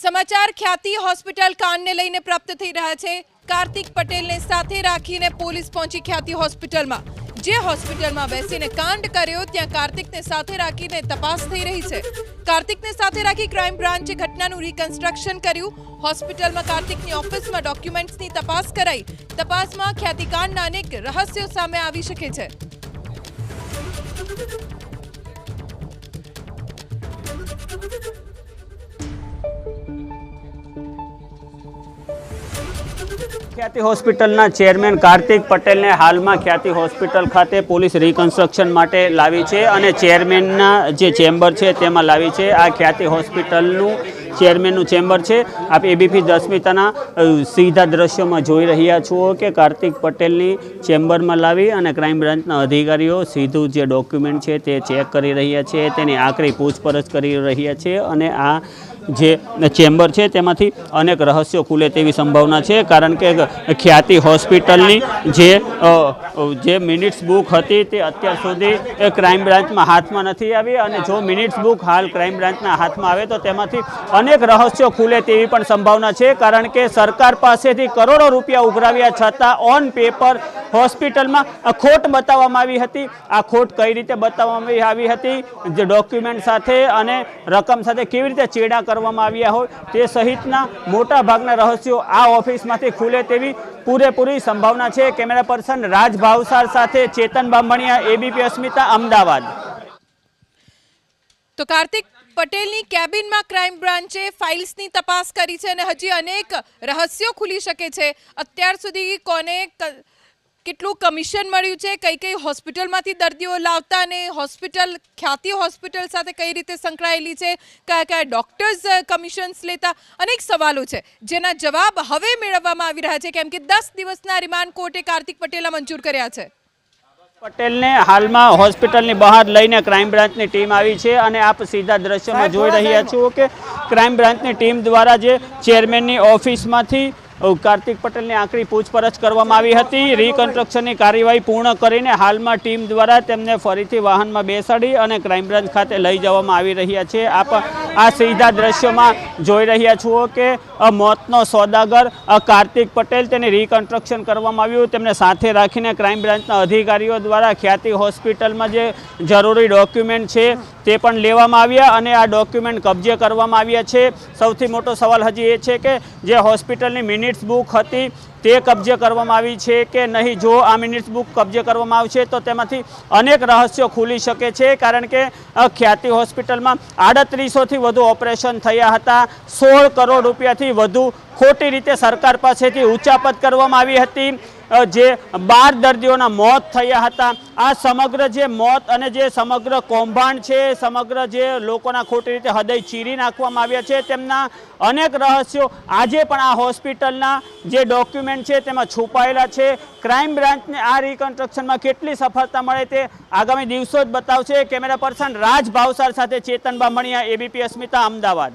સમાચાર ખ્યાતિ હોસ્પિટલ કાંડને લઈને પ્રાપ્ત થઈ રહ્યા છે. કાર્તિક પટેલને સાથે રાખીને પોલીસ પહોંચી ખ્યાતિ હોસ્પિટલમાં. જે હોસ્પિટલમાં બેસીને કાંડ કર્યો, ત્યાં કાર્તિકને સાથે રાખીને તપાસ થઈ રહી છે. કાર્તિકને સાથે રાખી ક્રાઇમ બ્રાન્ચે ઘટનાનું રિકન્સ્ટ્રક્શન કર્યું. હોસ્પિટલમાં કાર્તિકની ઓફિસમાં ડોક્યુમેન્ટ્સની તપાસ કરાઈ. તપાસમાં ખ્યાતિકાંડના અનેક રહસ્યો સામે આવી શકે છે. ખ્યાતિ હોસ્પિટલના ચેરમેન કાર્તિક પટેલને હાલમાં ખ્યાતિ હોસ્પિટલ ખાતે પોલીસ રિકન્સ્ટ્રક્શન માટે લાવી છે અને ચેરમેનના જે ચેમ્બર છે તેમાં લાવી છે. આ ખ્યાતિ હોસ્પિટલનું ચેરમેનનું ચેમ્બર છે. આપ એબીપી દસમિતાના સીધા દ્રશ્યોમાં જોઈ રહ્યા છો કે કાર્તિક પટેલની ચેમ્બરમાં લાવી અને ક્રાઇમ બ્રાન્ચના અધિકારીઓ સીધું જે ડોક્યુમેન્ટ છે તે ચેક કરી રહ્યા છે, તેની આકરી પૂછપરછ કરી રહ્યા છે અને આ જે ચેમ્બર છે તેમાંથી અનેક રહસ્યો ખુલે તેવી સંભાવના છે, કારણ કે ખ્યાતિ હોસ્પિટલની જે જે મિનિટ્સ બુક હતી તે અત્યાર સુધી ક્રાઇમ બ્રાન્ચમાં હાથમાં નથી આવી અને જો મિનિટ્સ બુક હાલ ક્રાઇમ બ્રાન્ચના હાથમાં આવે તો તેમાંથી અનેક રહસ્યો ખુલે તેવી પણ સંભાવના છે, કારણ કે સરકાર પાસેથી કરોડો રૂપિયા ઉઘરાવ્યા છતાં ઓન પેપર હોસ્પિટલમાં ખોટ બતાવવામાં આવી હતી. આ ખોટ કઈ રીતે બતાવવામાં આવી હતી? જે ડોક્યુમેન્ટ સાથે અને રકમ સાથે કેવી રીતે ચેડા કરવામાં આવ્યા હોય તે સહિતના મોટાભાગના રહસ્યો આ ઓફિસમાંથી ખુલે તેવી પૂરેપૂરી સંભાવના છે. કેમેરા પર્સન રાજ ભાવસાર સાથે ચેતન બામણિયા એબીપી અસ્મિતા, અમદાવાદ. તો કાર્તિક પટેલની કેબિનમાં ક્રાઇમ બ્રાન્ચે ફાઇલ્સની તપાસ કરી છે અને હજી અનેક રહસ્યો ખુલી શકે છે. અત્યાર સુધી કોને કેટલું કમિશન મળ્યું છે? કઈ કઈ હોસ્પિટલમાંથી દર્દીઓ લાવતા અને હોસ્પિટલ ખ્યાતિ હોસ્પિટલ સાથે કઈ રીતે સંકળાયેલી છે? કયા કયા ડોક્ટર્સ કમિશન્સ લેતા? અનેક સવાલો છે. જેના જવાબ હવે મેળવવામાં આવી રહ્યા છે કેમ કે દસ દિવસના રિમાન્ડ કોર્ટે કાર્તિક પટેલે મંજૂર કર્યા છે. પટેલને હાલમાં હોસ્પિટલની બહાર લઈને ક્રાઇમ બ્રાન્ચની ટીમ આવી છે અને આપ સીધા દ્રશ્યમાં જોઈ રહ્યા છો કે ક્રાઇમ બ્રાન્ચની ટીમ દ્વારા જે ચેરમેનની ઓફિસમાંથી કાર્તિક પટેલની આંકડી પૂછપરછ કરવામાં આવી હતી. રિકન્સ્ટ્રક્શનની કાર્યવાહી પૂર્ણ કરીને હાલમાં ટીમ દ્વારા તેમને ફરીથી વાહનમાં બેસાડી અને ક્રાઇમ બ્રાન્ચ ખાતે લઈ જવામાં આવી રહ્યા છે. આપ આ સીધા દ્રશ્યોમાં જોઈ રહ્યા છો કે મોતનો સોદાગર કાર્તિક પટેલ તેને રિકન્સ્ટ્રક્શન કરવામાં આવ્યું. તેમને સાથે રાખીને ક્રાઇમ બ્રાન્ચના અધિકારીઓ દ્વારા ખ્યાતિ હોસ્પિટલમાં જે જરૂરી ડોક્યુમેન્ટ છે તે પણ લેવામાં આવ્યા અને આ ડોક્યુમેન્ટ કબજે કરવામાં આવ્યા છે. સૌથી મોટો સવાલ હજી એ છે કે, જે હોસ્પિટલની મિનિટ્સ બુક હતી તે કબજે કરવામાં આવી છે કે નહીં? જો આ મિનિટ્સ બુક કબજે કરવામાં આવશે, તો તેમાંથી અનેક રહસ્યો ખુલી શકે છે, કારણ કે ખ્યાતિ હોસ્પિટલમાં આડત્રીસોથી વધુ ઓપરેશન થયા હતા. સોળ કરોડ રૂપિયાથી વધુ ખોટી રીતે સરકાર પાસેથી ઉચાપત કરવામાં આવી હતી. જે બાર દર્દીઓના મોત થયા હતા. આ સમગ્ર જે મોત અને જે સમગ્ર કૌભાંડ છે, સમગ્ર જે લોકોના ખોટી રીતે હૃદય ચીરી નાખવામાં આવ્યા છે, તેમના અનેક રહસ્યો આજે પણ આ હોસ્પિટલના જે ડોક્યુમેન્ટ છે, તેમાં છુપાયેલા છે. ક્રાઇમ બ્રાન્ચને આ રિકન્સ્ટ્રક્શનમાં કેટલી સફળતા મળે તે આગામી દિવસો જ બતાવશે. કેમેરા પર્સન રાજ ભાવસાર સાથે ચેતન બામણિયા, એબીપી અસ્મિતા, અમદાવાદ.